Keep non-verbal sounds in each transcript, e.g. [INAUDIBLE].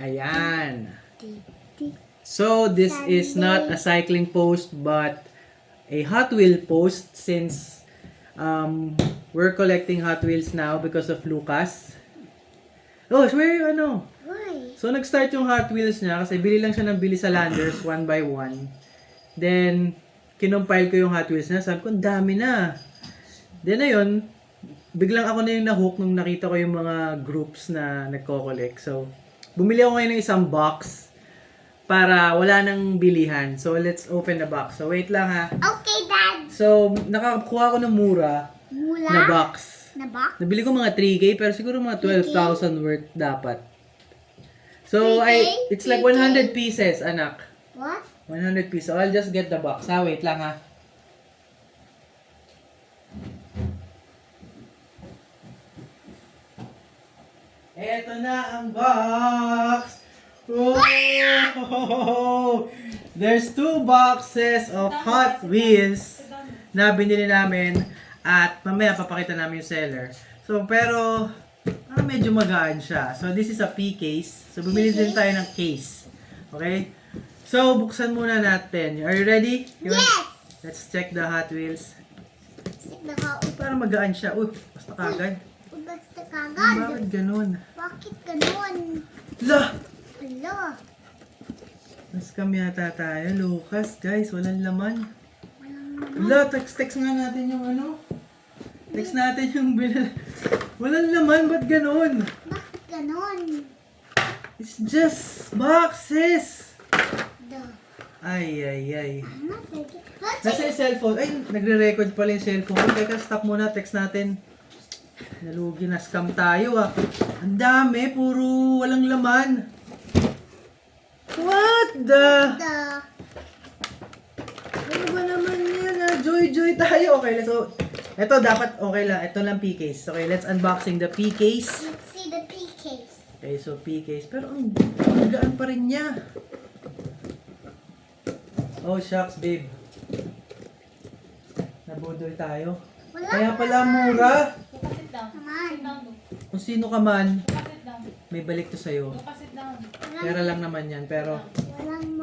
Ayan. So, this is not a cycling post but a Hot Wheel post since um, we're collecting Hot Wheels now because of Lucas. Oh, where ano? Why? So, nag-start yung Hot Wheels niya kasi bili lang siya ng bili sa Landers [GASPS] one by one. Then, kinompile ko yung Hot Wheels niya. Sabi ko, ang dami na. Then, ayun, biglang ako na yung nahook nung nakita ko yung mga groups na nagko-collect. So, bumili ako ngayon ng isang box para wala nang bilihan. So, let's open the box. So, wait lang ha. Okay, Dad. So, nakakuha ko ng mura Mula? na box. Na box? Nabili ko mga 3K pero siguro mga 12,000 worth dapat. So, 3K? I it's like 100 pieces, anak. What? 100 pieces. So, I'll just get the box. Ha, wait lang ha. Eto na ang box! Oh! There's two boxes of Hot Wheels na binili namin at mamaya papakita namin yung seller. So, pero ah, medyo magaan siya. So, this is a P case. So, bumili din tayo ng case. Okay? So, buksan muna natin. Are you ready? You want- Yes! Let's check the Hot Wheels. Sig naka Uy, parang magaan siya. Uy, basta kagad. Basta kagad. Bakit ganun? Bakit ganun? La! Hala. Mas kami yata tayo. Lucas, guys. Walang laman. Walang La, text-text nga natin yung ano. Text natin yung binal. Walang laman. Ba't ganun? Bakit ganun? It's just boxes. The. Ay, ay, ay. Nasa yung cellphone. Ay, nagre-record pala yung cellphone. Teka, stop muna. Text natin. Nalugi na scam tayo ah. Ang dami. Puro walang laman. What the? The. Ano ba naman yan ah? Joy-joy tayo. Okay, let's go. Ito dapat okay lang. Ito lang P-case. Okay, let's unboxing the P-case. Let's see the P case. Okay, so P-case. Pero ang magaan pa rin niya. Oh, shucks, babe. Nabudoy tayo. Wala Kaya pala mura. Kung sino ka man, may balik to sa'yo. Pera lang naman yan, pero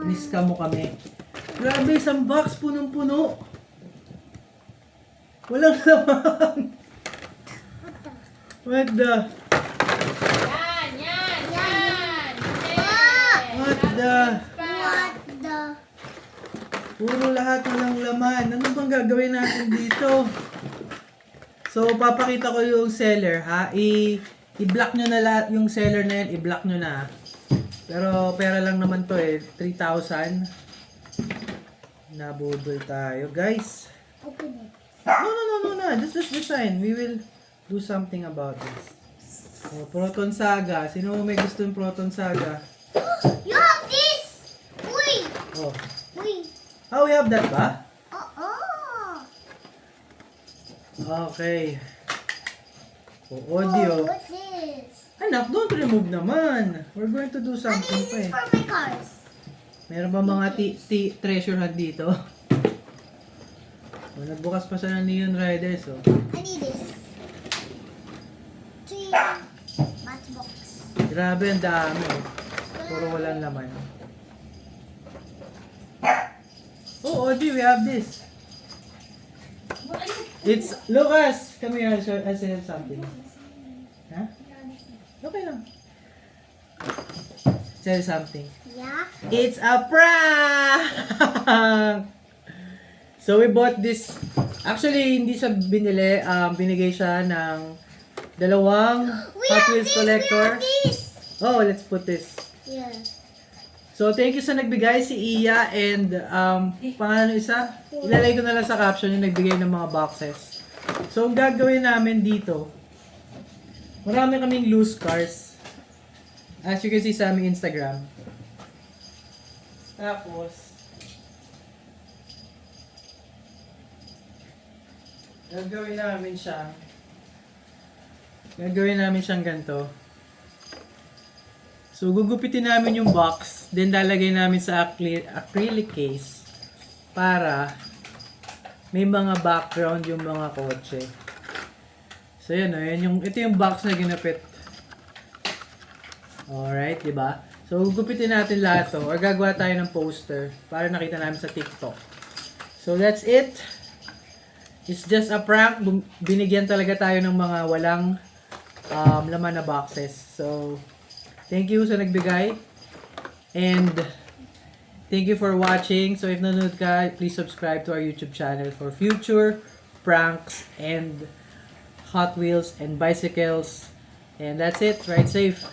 niska mo kami. Grabe, isang box punong-puno. Walang [LAUGHS] laman. What the? Yan, yan, yan. What the? What the? Puro lahat walang laman. Ano bang gagawin natin dito? So, papakita ko yung seller, ha? I, i-block nyo na lahat yung seller na yun. I-block nyo na. Pero, pera lang naman to eh. 3,000. Nabudol tayo. Guys. Open it. No, no, no, no, no. Just this design. We will do something about this. Oh, Proton Saga. Sino may gusto ng Proton Saga? You have this! Uy! Oh. Uy! Ah, we have that ba? Okay. Oh, Oh, audio. what's this? Anak, don't remove naman. We're going to do something is pa this eh. for my cars? Meron ba mga ti- ti- treasure hunt dito? [LAUGHS] Oh, nagbukas pa siya ng Neon Riders, oh. I need this. Three matchbox. Grabe, ang dami, oh. Puro walang laman. Oh, Audrey, we have this. It's, Lucas! Come here, I'll, show, something. Ha? Okay lang. Say something. Yeah? It's a prank! [LAUGHS] so we bought this. Actually, hindi siya binili. Um, binigay siya ng dalawang [GASPS] Hot Wheels collector. We have this! Oh, let's put this. Yeah. So, thank you sa nagbigay si Iya and um, pangalan ng isa. Ilalagay ko na lang sa caption yung nagbigay ng mga boxes. So, ang gagawin namin dito, marami kaming loose cars. As you can see sa aming Instagram. Tapos, gagawin namin siya, gagawin namin siyang ganito. So, gugupitin namin yung box, then lalagay namin sa acry- acrylic case para may mga background yung mga kotse. So, yan o. Yan yung, ito yung box na ginapit. Alright, di ba? So, gupitin natin lahat to or gagawa tayo ng poster para nakita namin sa TikTok. So, that's it. It's just a prank. Binigyan talaga tayo ng mga walang um, laman na boxes. So, thank you sa nagbigay. And, thank you for watching. So, if nanonood ka, please subscribe to our YouTube channel for future pranks and Hot Wheels and bicycles. And that's it. Ride safe.